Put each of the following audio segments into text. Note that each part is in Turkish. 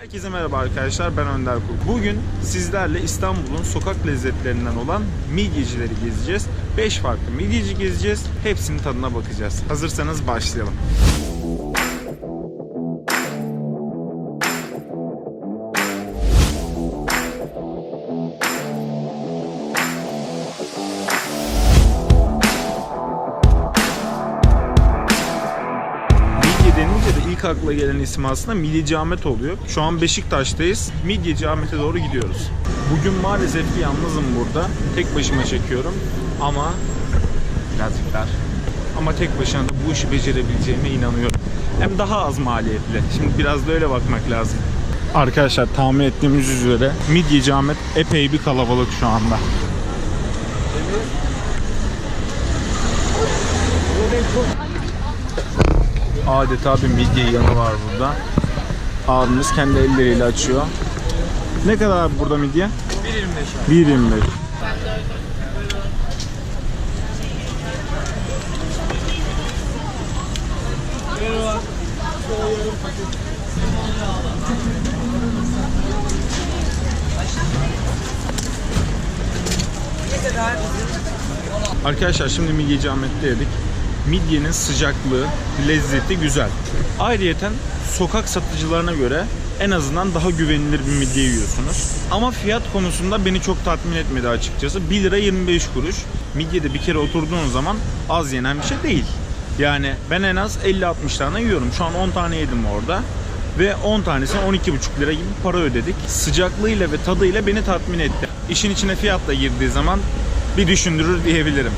Herkese merhaba arkadaşlar ben Önder Kul. Bugün sizlerle İstanbul'un sokak lezzetlerinden olan midyecileri gezeceğiz. 5 farklı midyeci gezeceğiz. Hepsinin tadına bakacağız. Hazırsanız başlayalım. Denince de ilk akla gelen isim aslında Midyeci Ahmet oluyor. Şu an Beşiktaş'tayız. Midyeci Ahmet'e doğru gidiyoruz. Bugün maalesef ki yalnızım burada. Tek başıma çekiyorum ama birazcık dar. Ama tek başına da bu işi becerebileceğime inanıyorum. Hem daha az maliyetli. Şimdi biraz da öyle bakmak lazım. Arkadaşlar tahmin ettiğimiz üzere Midyeci Ahmet epey bir kalabalık şu anda. Adeta bir midye yanı var burada. Abimiz kendi elleriyle açıyor. Ne kadar abi burada midye? 1.25 1.25 Arkadaşlar şimdi midyeci Ahmet'te yedik. Midyenin sıcaklığı, lezzeti güzel. Ayrıyeten sokak satıcılarına göre en azından daha güvenilir bir midye yiyorsunuz. Ama fiyat konusunda beni çok tatmin etmedi açıkçası. 1 lira 25 kuruş. Midyede bir kere oturduğun zaman az yenen bir şey değil. Yani ben en az 50-60 tane yiyorum. Şu an 10 tane yedim orada. Ve 10 tanesine 12,5 lira gibi para ödedik. Sıcaklığıyla ve tadıyla beni tatmin etti. İşin içine fiyatla girdiği zaman bir düşündürür diyebilirim.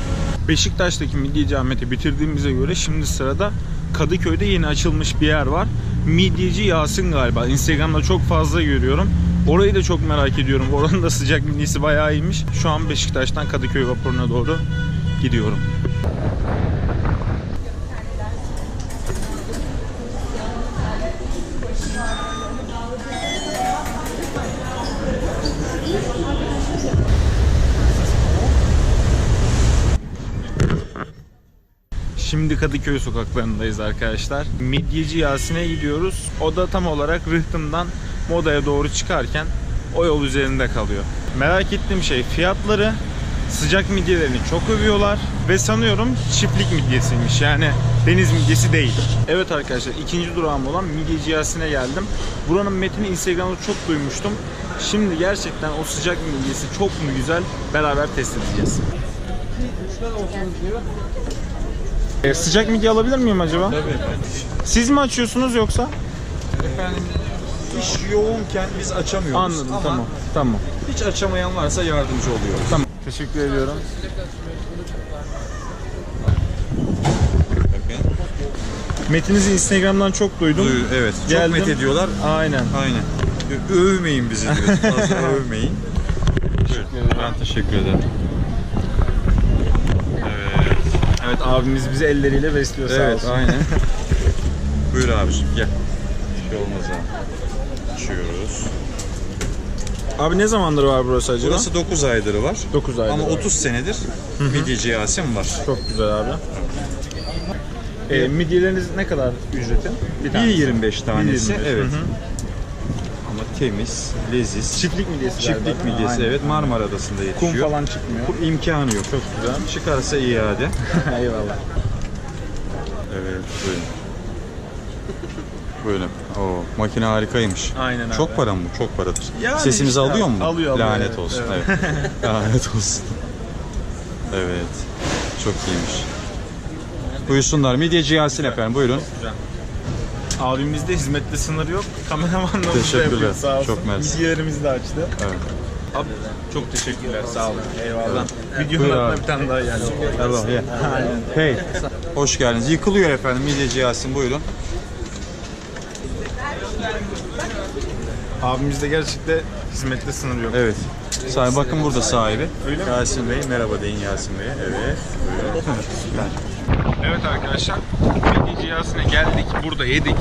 Beşiktaş'taki Midyeci Ahmet'i bitirdiğimize göre şimdi sırada Kadıköy'de yeni açılmış bir yer var. Midyeci Yasin galiba. Instagram'da çok fazla görüyorum. Orayı da çok merak ediyorum. Oranın da sıcak midyesi bayağı iyiymiş. Şu an Beşiktaş'tan Kadıköy vapuruna doğru gidiyorum. Şimdi Kadıköy sokaklarındayız arkadaşlar. Midyeci Yasin'e gidiyoruz. O da tam olarak Rıhtım'dan Moda'ya doğru çıkarken o yol üzerinde kalıyor. Merak ettiğim şey fiyatları. Sıcak midyelerini çok övüyorlar ve sanıyorum çiftlik midyesiymiş yani deniz midyesi değil. Evet arkadaşlar ikinci durağım olan Midyeci Yasin'e geldim. Buranın metini Instagram'da çok duymuştum. Şimdi gerçekten o sıcak midyesi çok mu güzel beraber test edeceğiz. Ee, sıcak midye alabilir miyim acaba? Tabii efendim. Siz mi açıyorsunuz yoksa? Efendim iş yoğunken biz açamıyoruz. Anladım Ama tamam. Tamam. hiç açamayan varsa yardımcı oluyoruz. Tamam. Teşekkür ediyorum. Metinizi Instagram'dan çok duydum. Duy- Evet. Çok Geldim. met ediyorlar. Aynen. Aynen. Övmeyin bizi diyor. Fazla övmeyin. Buyurun. Ben teşekkür ederim. Evet abimiz bizi elleriyle besliyor sağ Evet olsun. aynen. Buyur abiciğim gel. Bir şey olmaz ha. Açıyoruz. Abi ne zamandır var burası acaba? Burası 9 aydır var. 9 aydır. Ama var. 30 senedir midyeci Yasin var. Çok güzel abi. Ee, midyeleriniz ne kadar ücreti? Bir tanesi. 1.25 tanesi. 1.25, Evet. hı hı. Temiz, leziz. Çiftlik midyesi Çiftlik galiba, değil mi? midyesi Aynen. evet Marmara Adası'nda Kum yetişiyor. falan çıkmıyor. Bu imkanı yok. Çok güzel. Çıkarsa iade. Eyvallah. Evet buyurun. Buyurun. Oo, makine harikaymış. Aynen abi. Çok para mı? bu? Çok paradır. Yani Sesimizi işte alıyor abi, mu? alıyor, alıyor, Lanet evet, olsun. evet. Lanet olsun. Evet. Çok iyiymiş. Buyursunlar. Midyeci Yasin efendim. Buyurun. Abimizde hizmette sınır yok. Kameramanla da Teşekkürler. yapıyor sağ olsun. Çok mersi. Midyelerimizi de açtı. Evet. Abi çok teşekkürler sağ olun. Eyvallah. Buyur Videonun altına abi. bir tane daha geldi. Allah ya. Hey. Hoş geldiniz. Yıkılıyor efendim. Midyeci Yasin buyurun. Abimizde gerçekten hizmette sınır yok. Evet. Sahibi bakın burada sahibi. Öyle mi? Yasin Bey. Merhaba deyin Yasin Bey'e. Evet. Buyurun. Evet arkadaşlar. Midyeci Yasin'e geldik. Burada yedik.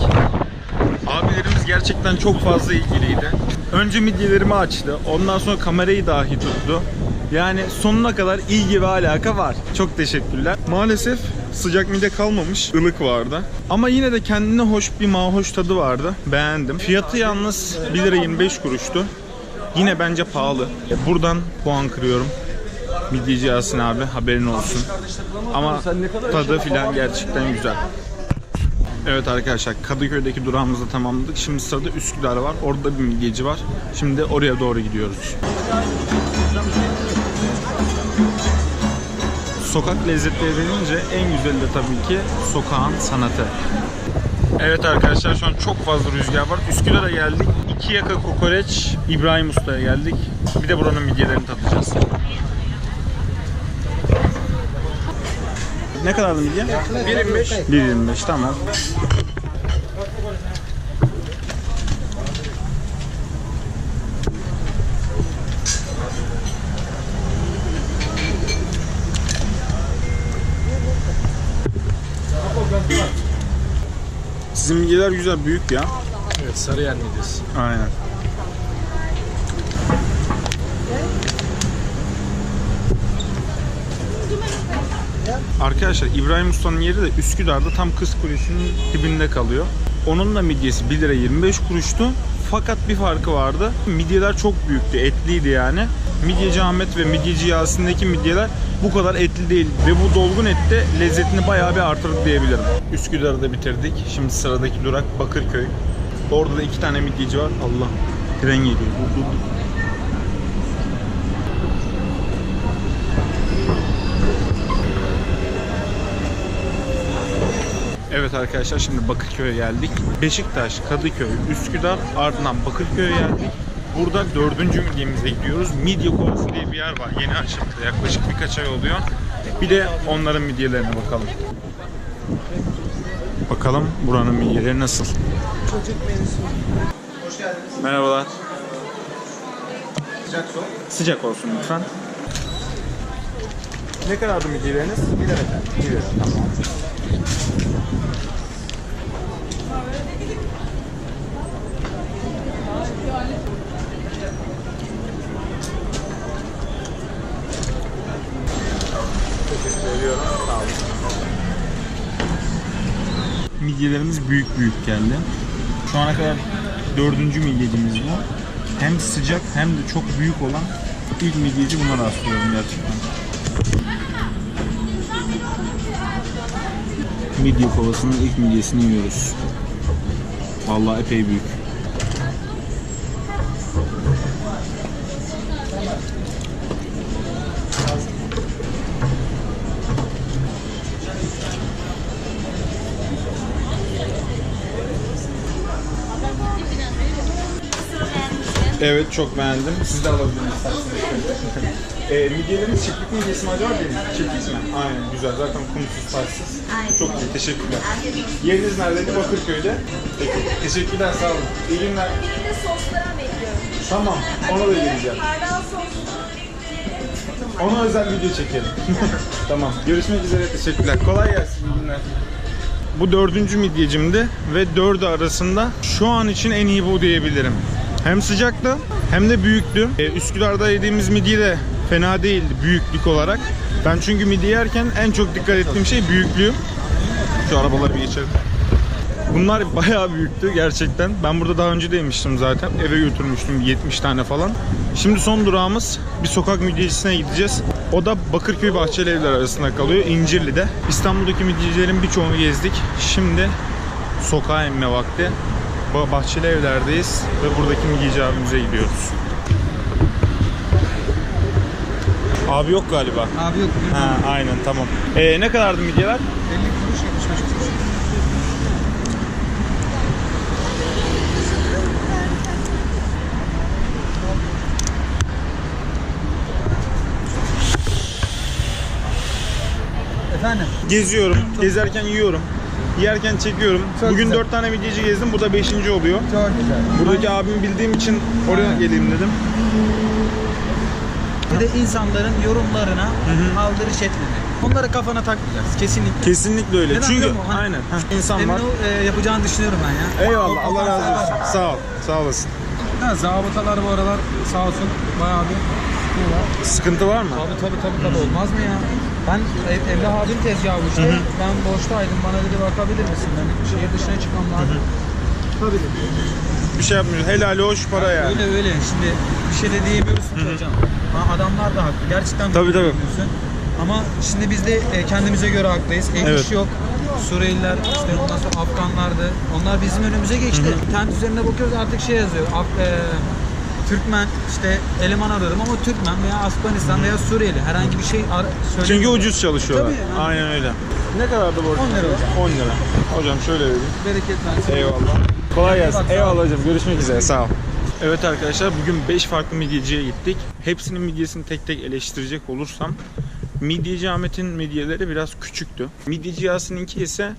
Abilerimiz gerçekten çok fazla ilgiliydi. Önce midyelerimi açtı. Ondan sonra kamerayı dahi tuttu. Yani sonuna kadar ilgi ve alaka var. Çok teşekkürler. Maalesef sıcak mide kalmamış. ılık vardı. Ama yine de kendine hoş bir mahoş tadı vardı. Beğendim. Fiyatı yalnız 1 lira 25 kuruştu. Yine bence pahalı. Buradan puan kırıyorum. Midyeci Yasin abi haberin olsun. Ama tadı filan gerçekten güzel. Evet arkadaşlar Kadıköy'deki durağımızı tamamladık. Şimdi sırada Üsküdar var. Orada bir midyeci var. Şimdi oraya doğru gidiyoruz. Sokak lezzetleri denince en güzeli de tabii ki sokağın sanatı. Evet arkadaşlar şu an çok fazla rüzgar var. Üsküdar'a geldik. İki yaka kokoreç İbrahim Usta'ya geldik. Bir de buranın midyelerini tadacağız. Ne kadardı midye? 1.25. 1.25 tamam. Sizin midyeler güzel, büyük ya. Evet Sarıyer midyesi. Aynen. Arkadaşlar İbrahim Usta'nın yeri de Üsküdar'da tam Kız Kulesi'nin dibinde kalıyor. Onun da midyesi 1 lira 25 kuruştu. Fakat bir farkı vardı. Midyeler çok büyüktü, etliydi yani. Midyeci Ahmet ve Midyeci Yasin'deki midyeler bu kadar etli değil. Ve bu dolgun ette lezzetini bayağı bir artırdı diyebilirim. Üsküdar'ı da bitirdik. Şimdi sıradaki durak Bakırköy. Orada da iki tane midyeci var. Allah. Tren geliyor. Dur dur dur. Evet arkadaşlar şimdi Bakırköy'e geldik. Beşiktaş, Kadıköy, Üsküdar ardından Bakırköy'e geldik. Burada dördüncü midyemize gidiyoruz. Midye Kovası diye bir yer var. Yeni açıldı. Yaklaşık birkaç ay oluyor. Bir de onların midyelerine bakalım. Bakalım buranın midyeleri nasıl? Merhabalar. Sıcak su. Sıcak olsun lütfen. Ne kadardı midyeleriniz? 1 lira efendim. 1 lira tamam. Teşekkür. Midyelerimiz büyük büyük geldi. Şu ana kadar dördüncü midyecimiz bu. Hem sıcak hem de çok büyük olan ilk midyeci buna rastlıyorum gerçekten. Midye kovasının ilk midyesini yiyoruz. Vallahi epey büyük. Çok beğendim. Siz de alabilirsiniz. e, midyelerimiz çiftlik midyesi mi acaba değil mi? Çiftlik mi? Aynen güzel. Zaten kumsuz taşsız. Çok iyi. Teşekkürler. Yeriniz neredeydi? Bakırköy'de. Peki. Teşekkürler. Sağ olun. İyi günler. Bir de soslara bekliyorum. Tamam. Ona da geleceğim. Hardal soslu. Ona özel video çekelim. tamam. Görüşmek üzere. Teşekkürler. Kolay gelsin. İyi günler. Bu dördüncü midyecimdi ve dördü arasında şu an için en iyi bu diyebilirim. Hem sıcaktı hem de büyüktü. Ee, Üsküdar'da yediğimiz midye de fena değildi büyüklük olarak. Ben çünkü midye yerken en çok dikkat ettiğim şey büyüklüğü. Şu arabaları bir geçelim. Bunlar bayağı büyüktü gerçekten. Ben burada daha önce de zaten. Eve götürmüştüm 70 tane falan. Şimdi son durağımız bir sokak midyecisine gideceğiz. O da Bakırköy Bahçeli Evler arasında kalıyor İncirli'de. İstanbul'daki midyecilerin birçoğunu gezdik. Şimdi sokağa inme vakti. Ba- Bahçeli Evler'deyiz ve buradaki midyeci abimize gidiyoruz. Abi yok galiba. Abi yok. Ha, aynen tamam. Ee, ne kadardı midyeler? 50 kuruş 75 kuruş. Efendim? Geziyorum. Gezerken yiyorum. Yerken çekiyorum. Çok Bugün güzel. dört tane midyeci gezdim. Bu da beşinci oluyor. Çok güzel. Buradaki abimi bildiğim için oraya geleyim dedim. Bir de insanların yorumlarına aldırış etmemek. Onları kafana takmayacaksın kesinlikle. Kesinlikle öyle. Neden Çünkü biliyor musun? Hani aynen. Heh, insan Emin var. ol e, yapacağını düşünüyorum ben ya. Eyvallah. Allah razı olsun. Sağ ol. Sağ olasın. Ha, zabıtalar bu aralar sağ olsun bayağı bir kullanıyorlar. Sıkıntı var mı? Tabii tabii tabii tabii olmaz mı ya? Ben Emrah abim tezgahı işte. Ben boştaydım. Bana dedi bakabilir misin? Ben şehir dışına çıkmam lazım. Tabii dedi. Bir şey yapmıyoruz. Helali hoş para yani. Öyle öyle. Şimdi bir şey de diyemiyorsun ki hocam. Ha, adamlar da haklı. Gerçekten Tabii, tabii. diyemiyorsun. Ama şimdi biz de e, kendimize göre haklıyız. Ev Evet. iş yok. Suriyeliler, işte ondan sonra Afganlardı. Onlar bizim önümüze geçti. İnternet üzerine bakıyoruz artık şey yazıyor. Af, e, Türkmen işte eleman arıyorum ama Türkmen veya Afganistan veya Suriyeli herhangi bir şey ar- Çünkü ucuz çalışıyorlar. Tabii, yani. Aynen öyle. Ne kadardı borç? 10 lira hocam. 10 lira. Hocam şöyle vereyim. Bereket versin. Eyvallah. Kolay gelsin. Eyvallah. Eyvallah hocam. Görüşmek üzere. Sağ ol. Evet arkadaşlar bugün 5 farklı midyeciye gittik. Hepsinin midyesini tek tek eleştirecek olursam Midyeci Ahmet'in midyeleri biraz küçüktü. Midyeci Yasin'inki ise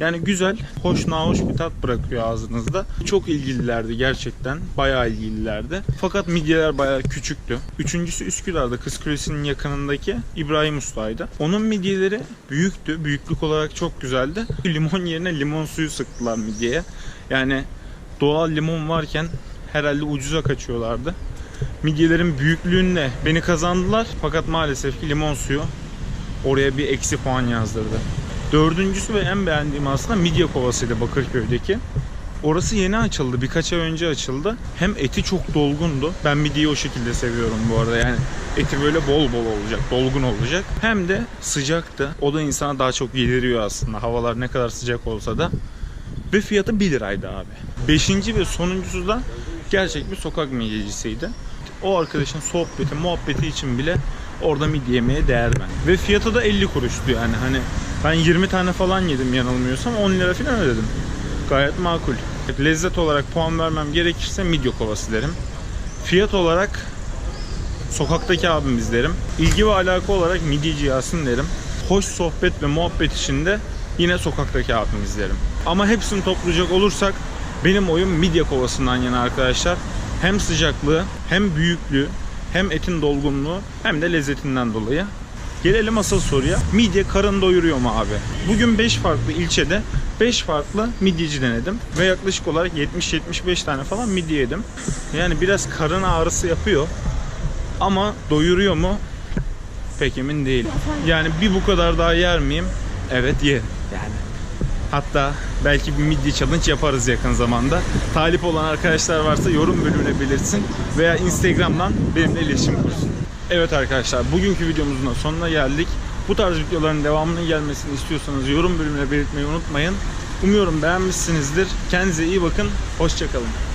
yani güzel, hoş nahoş bir tat bırakıyor ağzınızda. Çok ilgililerdi gerçekten. Bayağı ilgililerdi. Fakat midyeler bayağı küçüktü. Üçüncüsü Üsküdar'da Kız Kulesi'nin yakınındaki İbrahim Usta'ydı. Onun midyeleri büyüktü. Büyüklük olarak çok güzeldi. Limon yerine limon suyu sıktılar midyeye. Yani doğal limon varken herhalde ucuza kaçıyorlardı. Midyelerin büyüklüğünle beni kazandılar. Fakat maalesef ki limon suyu oraya bir eksi puan yazdırdı. Dördüncüsü ve en beğendiğim aslında midye kovasıydı Bakırköy'deki. Orası yeni açıldı. Birkaç ay önce açıldı. Hem eti çok dolgundu. Ben midyeyi o şekilde seviyorum bu arada. Yani eti böyle bol bol olacak, dolgun olacak. Hem de sıcaktı. O da insana daha çok yediriyor aslında. Havalar ne kadar sıcak olsa da. Ve fiyatı 1 liraydı abi. Beşinci ve sonuncusu da gerçek bir sokak midyecisiydi. O arkadaşın sohbeti, muhabbeti için bile orada midye yemeye değer ben. Ve fiyatı da 50 kuruştu yani hani ben 20 tane falan yedim yanılmıyorsam 10 lira falan ödedim. Gayet makul. Lezzet olarak puan vermem gerekirse midye kovası derim. Fiyat olarak sokaktaki abimiz derim. İlgi ve alaka olarak midyeci Yasin derim. Hoş sohbet ve muhabbet içinde yine sokaktaki abimiz derim. Ama hepsini toplayacak olursak benim oyum midye kovasından yana arkadaşlar. Hem sıcaklığı, hem büyüklüğü, hem etin dolgunluğu, hem de lezzetinden dolayı. Gelelim asıl soruya. Midye karın doyuruyor mu abi? Bugün 5 farklı ilçede 5 farklı midyeci denedim. Ve yaklaşık olarak 70-75 tane falan midye yedim. Yani biraz karın ağrısı yapıyor. Ama doyuruyor mu? Pek emin değilim. Yani bir bu kadar daha yer miyim? Evet yerim. Yani. Hatta belki bir midye challenge yaparız yakın zamanda. Talip olan arkadaşlar varsa yorum bölümüne belirtsin veya Instagram'dan benimle iletişim kursun. Evet arkadaşlar bugünkü videomuzun da sonuna geldik. Bu tarz videoların devamının gelmesini istiyorsanız yorum bölümüne belirtmeyi unutmayın. Umuyorum beğenmişsinizdir. Kendinize iyi bakın. Hoşçakalın.